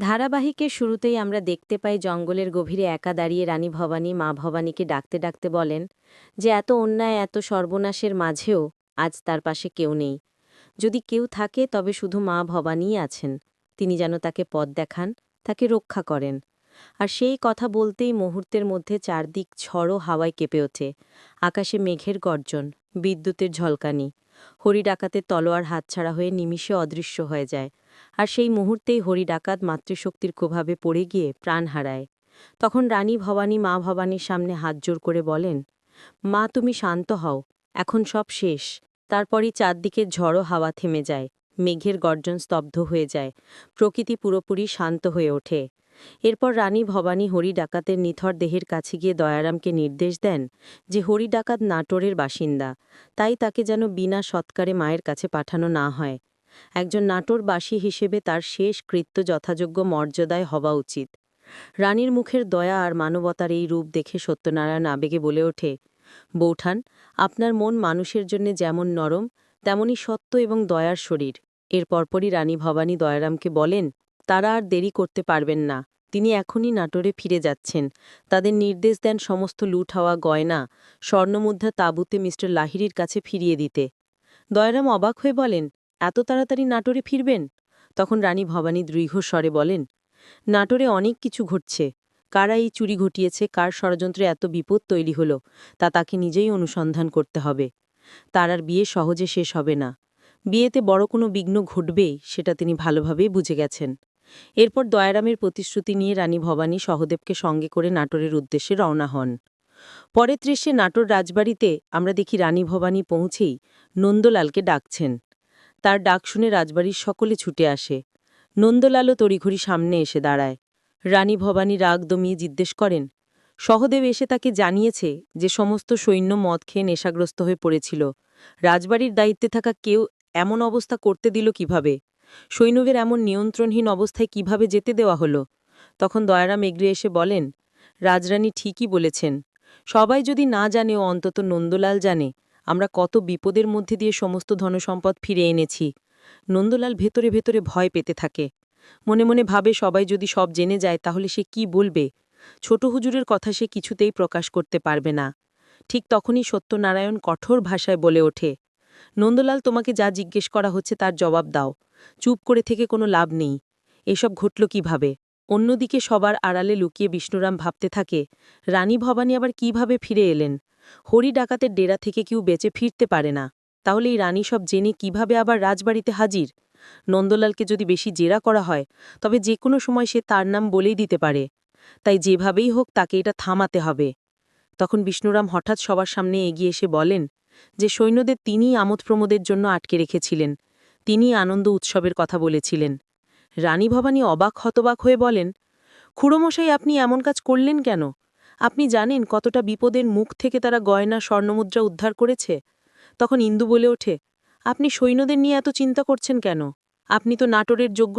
ধারাবাহিকের শুরুতেই আমরা দেখতে পাই জঙ্গলের গভীরে একা দাঁড়িয়ে রানী ভবানী মা ভবানীকে ডাকতে ডাকতে বলেন যে, এত অন্যায়, এত সর্বনাশের মাঝেও আজ তার পাশে কেউ নেই। যদি কেউ থাকে, তবে শুধু মা ভবানীই আছেন। তিনি যেন তাকে পথ দেখান, তাকে রক্ষা করেন। আর সেই কথা বলতেই মুহূর্তের মধ্যে চারদিক ঝড়ো হাওয়ায় কেঁপে ওঠে। আকাশে মেঘের গর্জন, বিদ্যুতের ঝলকানি হরি ডাকাতের তলোয়ার হাতছাড়া হয়ে নিমিষে অদৃশ্য হয়ে যায়। আর সেই মুহূর্তেই হরি ডাকাত মাতৃশক্তির প্রভাবে পড়ে গিয়ে প্রাণ হারায়। তখন রানী ভবানী, মা ভবানীর সামনে হাত জোর করে বলেন, মা, তুমি শান্ত হও, এখন সব শেষ। তারপরই চারদিকে ঝড়ো হাওয়া থেমে যায়, মেঘের গর্জন স্তব্ধ হয়ে যায়, প্রকৃতি পুরোপুরি শান্ত হয়ে ওঠে। এরপর রানী ভবানী হরি ডাকাতের নিথর দেহের কাছে গিয়ে দয়ারামকে নির্দেশ দেন যে হরি ডাকাত নাটোরের বাসিন্দা, তাই তাকে যেন বিনা সৎকারে মায়ের কাছে পাঠানো না হয়। একজন নাটোরবাসী হিসেবে তার শেষ কৃত্য যথাযোগ্য মর্যাদায় হওয়া উচিত। রানীর মুখের দয়া আর মানবতার এই রূপ দেখে সত্যনারায়ণ আবেগে বলে ওঠে, বৌঠান, আপনার মন মানুষের জন্য যেমন নরম, তেমনি সত্য এবং দয়ার শরীর। এর পরপরই রানী ভবানী দয়ারামকে বলেন, তারা আর দেরি করতে পারবেন না। তিনি এখনই নাটোরে ফিরে যাচ্ছেন। তাদের নির্দেশ দেন সমস্ত লুট হওয়া গয়না, স্বর্ণমুদ্রা তাঁবুতে মিস্টার লাহিড়ির কাছে ফিরিয়ে দিতে। দয়ারাম অবাক হয়ে বলেন এত তাড়াতাড়ি নাটোরে ফিরবেন? তখন রানী ভবানী দৃঢ়স্বরে বলেন, নাটোরে অনেক কিছু ঘটছে। কারা এই চুরি ঘটিয়েছে? কার ষড়যন্ত্রে এত বিপদ তৈরি হলো? তা তাকে নিজেই অনুসন্ধান করতে হবে। তার আর বিয়ে সহজে শেষ হবে না। বিয়েতে বড় কোনো বিঘ্ন ঘটবেই, সেটা তিনি ভালোভাবেই বুঝে গেছেন। এরপর দয়ারামের প্রতিশ্রুতি নিয়ে রানী ভবানী সহদেবকে সঙ্গে করে নাটোরের উদ্দেশ্যে রওনা হন। পরে ত্রিশে নাটোর রাজবাড়িতে আমরা দেখি রানী ভবানী পৌঁছেই নন্দলালকে ডাকছেন। তার ডাক শুনে রাজবাড়ির সকলে ছুটে আসে। নন্দলালও তড়িঘড়ি সামনে এসে দাঁড়ায়। রানী ভবানী রাগ দমিয়ে জিজ্ঞেস করেন, সহদেব এসে তাকে জানিয়েছে যে সমস্ত সৈন্য মদ খেয়ে নেশাগ্রস্ত হয়ে পড়েছিল। রাজবাড়ির দায়িত্বে থাকা কেউ এমন অবস্থা করতে দিল কীভাবে? সৈন্যদের এমন নিয়ন্ত্রণহীন অবস্থায় কীভাবে যেতে দেওয়া হলো? তখন দয়ারাম এগিয়ে এসে বলেন, রাজরানী ঠিকই বলেছেন। সবাই যদি না জানে ও অন্তত নন্দলাল জানে আমরা কত বিপদের মধ্যে দিয়ে সমস্ত ধনসম্পদ ফিরে এনেছি। নন্দলাল ভেতরে ভেতরে ভয় পেতে থাকে। মনে মনে ভাবে সবাই যদি সব জেনে যায় তাহলে সে কি বলবে? ছোট হুজুরের কথা সে কিছুতেই প্রকাশ করতে পারবে না। ঠিক তখনই সত্যনারায়ণ কঠোর ভাষায় বলে ওঠে, নন্দলাল, তোমাকে যা জিজ্ঞেস করা হচ্ছে তার জবাব দাও। চুপ করে থেকে কোনো লাভ নেই। এসব ঘটল কীভাবে? অন্যদিকে সবার আড়ালে লুকিয়ে বিষ্ণুরাম ভাবতে থাকে, রানী ভবানী আবার কীভাবে ফিরে এলেন? হরি ডাকাতের ডেরা থেকে কেউ বেঁচে ফিরতে পারে না। তাহলে এই রানী সব জেনে কীভাবে আবার রাজবাড়িতে হাজির? নন্দলালকে যদি বেশি জেরা করা হয়, তবে যে কোনো সময় সে তার নাম বলেই দিতে পারে। তাই যেভাবেই হোক তাকে এটা থামাতে হবে। তখন বিষ্ণুরাম হঠাৎ সবার সামনে এগিয়ে এসে বলেন যে, সৈন্যদের তিনিই আমোদ প্রমোদের জন্য আটকে রেখেছিলেন। তিনি আনন্দ উৎসবের কথা বলেছিলেন। রানী ভবানী অবাক হতবাক হয়ে বলেন, খুড়োমশাই, আপনি এমন কাজ করলেন কেন? আপনি জানেন কতটা বিপদের মুখ থেকে তারা গয়না, স্বর্ণমুদ্রা উদ্ধার করেছে? তখন ইন্দু বলে ওঠে, আপনি সৈন্যদের নিয়ে এত চিন্তা করছেন কেন? আপনি তো নাটোরের যোগ্য